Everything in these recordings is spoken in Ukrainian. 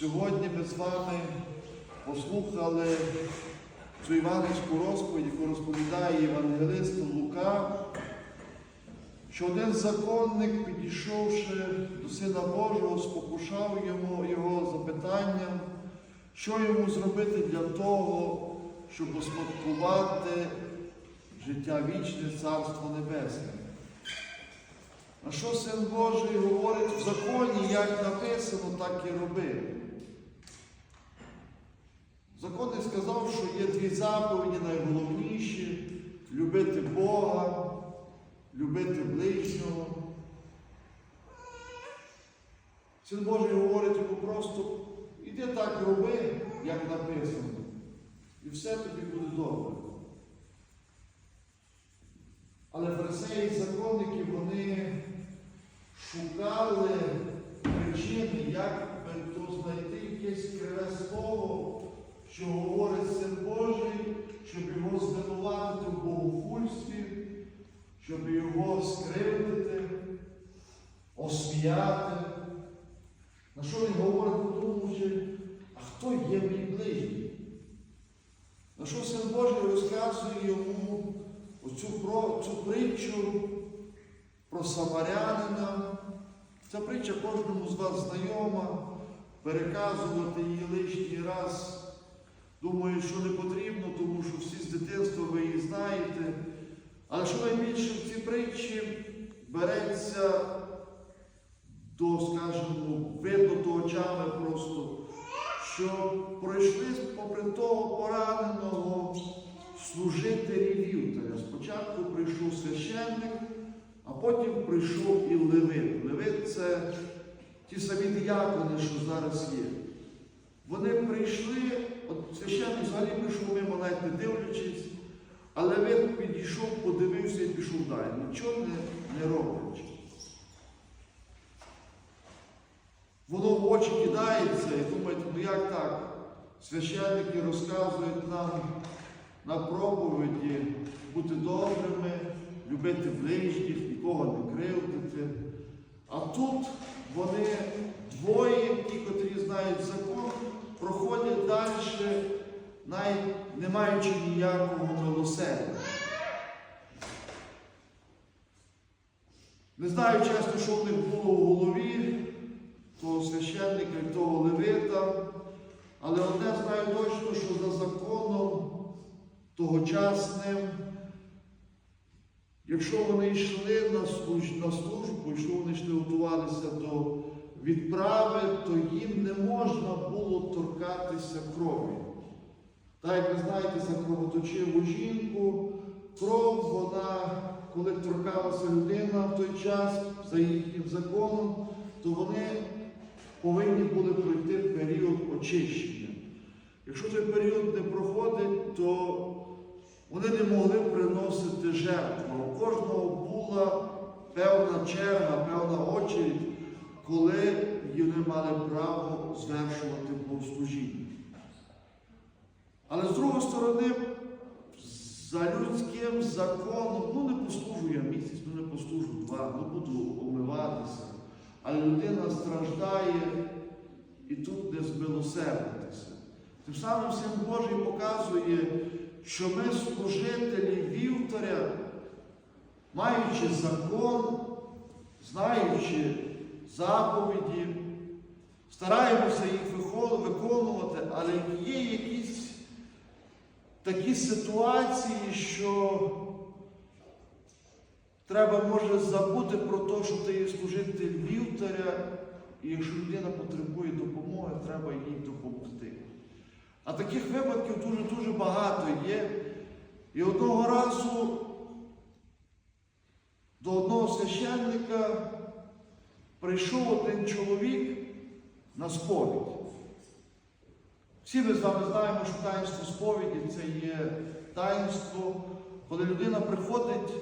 Сьогодні ми з вами послухали цю Іванівську розповідь, яку розповідає євангелист Лука, що один законник, підійшовши до Сина Божого, спокушав йому його запитанням, що йому зробити для того, щоб успадкувати життя вічне, Царство Небесне. На що Син Божий говорить в законі, як написано, так і роби. Законник сказав, що є дві заповіді найголовніші любити Бога, любити ближнього. Син Божий говорить йому просто, іди так роби, як написано, і все тобі буде добре. Але фарисеї і законники, вони шукали причини, як що говорить Син Божий, щоб його звинуватити в богохульстві, щоб його скривдити, осміяти. На що він говорить, подумавши, а хто є мій ближній? На що Син Божий розказує йому оцю про, цю притчу про самарянина. Ця притча кожному з вас знайома. Переказувати її лишній раз. Думаю, що не потрібно, тому що всі з дитинства ви її знаєте. Але що найбільше в цій притчі береться до, скажімо, видно то очами просто, що пройшли попри того пораненого служителі вівтаря. Спочатку прийшов священник, а потім прийшов і Левит. Левит це ті самі діякони, що зараз є. Вони прийшли, от священник взагалі прийшов мимо, навіть не дивлячись, а Левит підійшов, подивився і пішов далі. Нічого не, не роблячи. Воно в очі кидається і думаєте, ну як так? Священники розказують нам на проповіді бути добрими, любити ближніх, нікого не кривдити. А тут вони, двоє, ті, котрі знають закон, проходять далі, навіть не маючи ніякого милосердя. Не знаю чесно, що в них було в голові, того священника і того левита, але одне знаю точно, що за законом тогочасним, якщо вони йшли на службу, якщо вони йшли готувалися до відправи, то їм не можна було торкатися крові. Так як ви знаєте, за кровоточиву жінку, кров, вона, коли торкалася людина в той час, за їхнім законом, то вони повинні були пройти період очищення. Якщо той період не проходить, то вони не могли приносити жертву. У кожного була певна черга, певна очередь, коли вони мали право звершувати богослужіння. Але з другої сторони, за людським законом, ну не послужу я місяць, ну не послужу два, ну буду омиватися. Але людина страждає і тут не змилосердитися. Тим самим Син Божий показує, що ми служителі вівтаря, маючи закон, знаючи заповіді, стараємося їх виконувати, але є якісь такі ситуації, що треба може забути про те, що ти є служитель вівтаря, і якщо людина потребує допомоги, треба їй допомогти. А таких випадків дуже-дуже багато є. І одного разу до одного священника прийшов один чоловік на сповідь. Всі ми з вами знаємо, що таїнство сповіді це є таїнство, коли людина приходить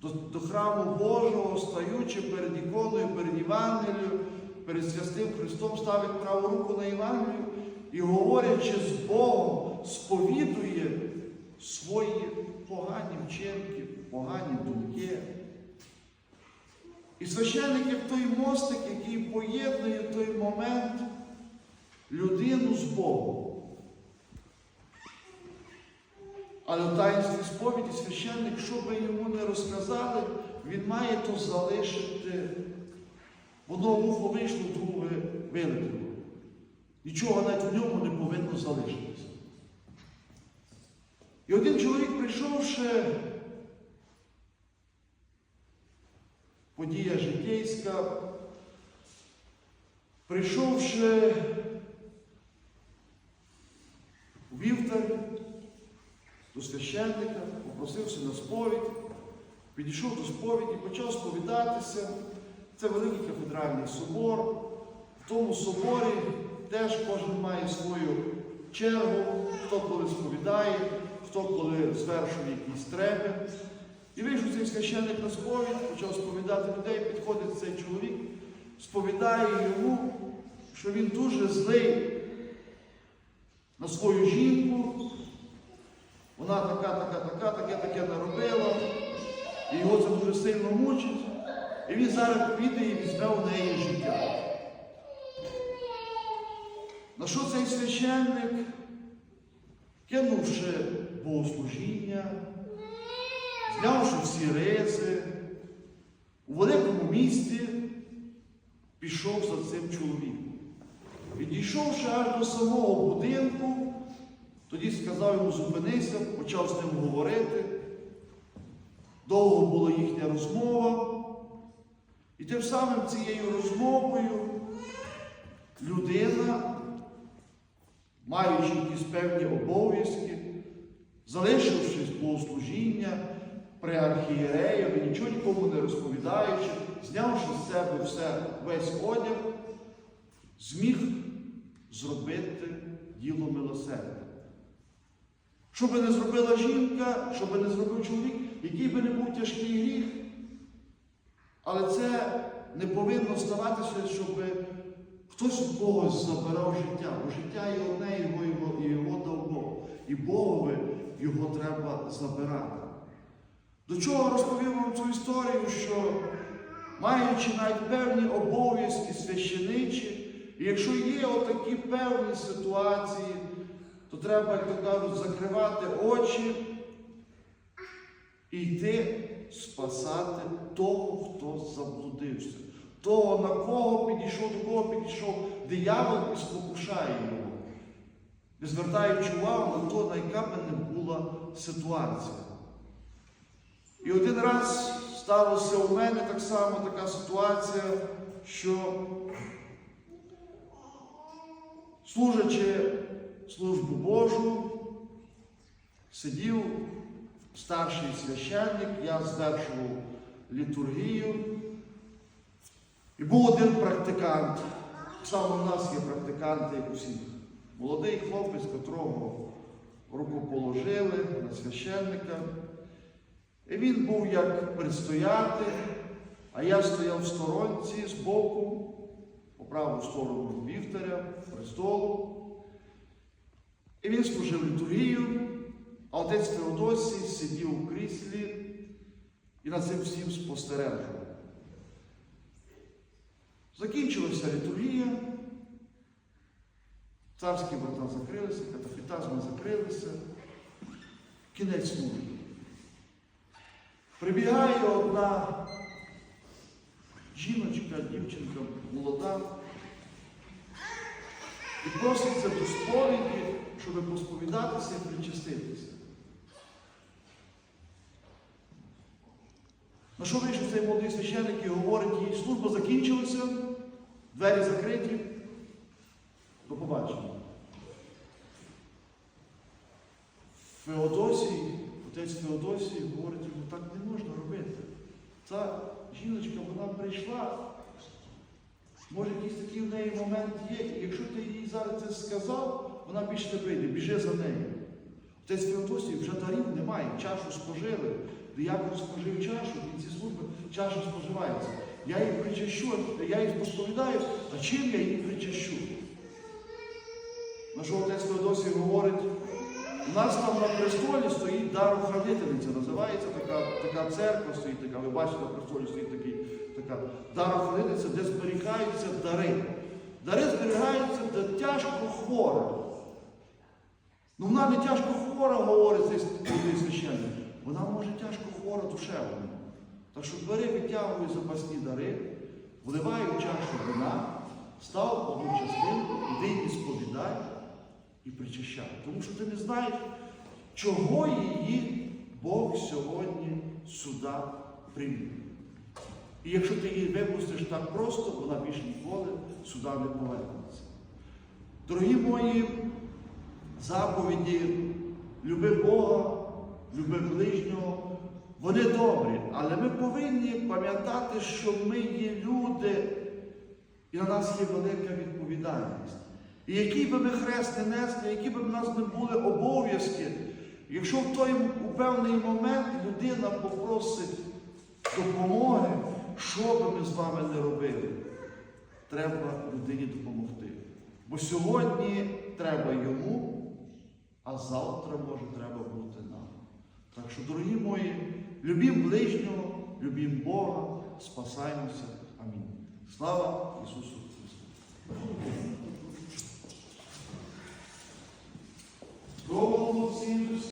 до, до храму Божого, стаючи перед іконою, перед Євангелією, перед святим Христом ставить праву руку на Євангелію і, говорячи з Богом, сповідує свої погані вчинки, погані думки. І священник, як той мостик, який поєднує той момент людину з Богом. Але в таїнстві сповіді священник, що би йому не розказали, він має то залишити. В одного вухо вийшло, друге вилетіло. Нічого навіть в ньому не повинно залишитися. І один чоловік, прийшовши, подія житейська, прийшовши у вівтар до священника, попросився на сповідь, підійшов до сповіді, почав сповідатися. Це великий кафедральний собор. В тому соборі теж кожен має свою чергу, хто коли сповідає, хто коли звершує якісь треби. І вийшов цей священник на сповідь, почав сповідати людей, підходить цей чоловік, сповідає йому, що він дуже злий на свою жінку. Вона така, така, така, таке, таке наробила, і його це дуже сильно мучить. І він зараз піде і візьме у неї життя. На що цей священник, кинувши богослужіння, знявши всі ризи, у великому місті пішов за цим чоловіком. Підійшовши аж до самого будинку, тоді сказав йому зупинися, почав з ним говорити. Довго була їхня розмова. І тим самим цією розмовою людина, маючи якісь певні обов'язки, залишившись богослужіння при архієреєві, нічого нікому не розповідаючи, знявши з себе все, весь одяг, зміг зробити діло милосердя. Що би не зробила жінка, що би не зробив чоловік, який би не був тяжкий гріх, але це не повинно ставатися, щоб хтось у когось забирав життя. Бо життя є одне, його, його, і його дав Бог. І Богові його треба забирати. До чого розповів вам цю історію, що маючи навіть певні обов'язки священичі, і якщо є отакі певні ситуації, то треба, як то кажуть, закривати очі і йти спасати того, хто заблудився, того, на кого підійшов, до кого підійшов диявол і спокушає його, не звертаючи увагу на то, на яка би не була ситуація. І один раз сталося у мене так само така ситуація, що служачи службу Божу, сидів старший священник, я звершував літургію. І був один практикант. Саме в нас є практиканти, як усіх. Молодий хлопець, котрого руку положили на священника. І він був як предстоятель, а я стояв в сторонці збоку, по праву сторону вівтаря, престолу. І він служив літургію, а отець Теодосій сидів у кріслі і над цим всім спостережував. Закінчилася літургія, царські врата закрилися, катафітазми закрилися, кінець служби. Прибігає одна жіночка, дівчинка молода і проситься до сповіді, щоб посповідатися і причаститися. На що вийшов цей молодий священник і говорить, їй служба закінчилася, двері закриті. До побачення. Феодосій, отець Феодосій говорить йому, так не можна робити. Ця жіночка, вона прийшла, може якийсь такий в неї момент є, і якщо ти їй зараз це сказав, вона більше не прийде, біжи за нею. Отець Феодосій вже дарів немає, чашу спожили. Диякон спожив чашу, в кінці служби чаша споживається. Я її причащу, я її посповідаю, а чим я її причащу? На що отець Феодосій говорить, у нас там на престолі стоїть дарохранительниця, називається така, така церква стоїть така, ви бачите, на престолі стоїть такий, така дарохранительниця, де зберігаються дари. Дари зберігаються, де тяжко хвора. Ну вона не тяжко хвора, говорить цей священник. Вона може тяжко хвора душевно. Так що бери, витягуй запасні дари, вливай у чашу вина, став одну частинку, іди і сповідай і причащай. Тому що ти не знаєш, чого її Бог сьогодні сюди привів. І якщо ти її випустиш так просто, вона більш ніколи сюди не повернеться. Дорогі мої заповіді, люби Бога, люби ближнього, вони добрі, але ми повинні пам'ятати, що ми є люди, і на нас є велика відповідальність. І який би ми хрест не несли, які би в нас не були обов'язки, якщо в той у певний момент людина попросить допомоги, що би ми з вами не робили, треба людині допомогти. Бо сьогодні треба йому, а завтра може треба бути нам. Так що, дорогі мої, любім ближнього, любім Бога, спасаймося. Амінь. Слава Ісусу Христу! doam-nos e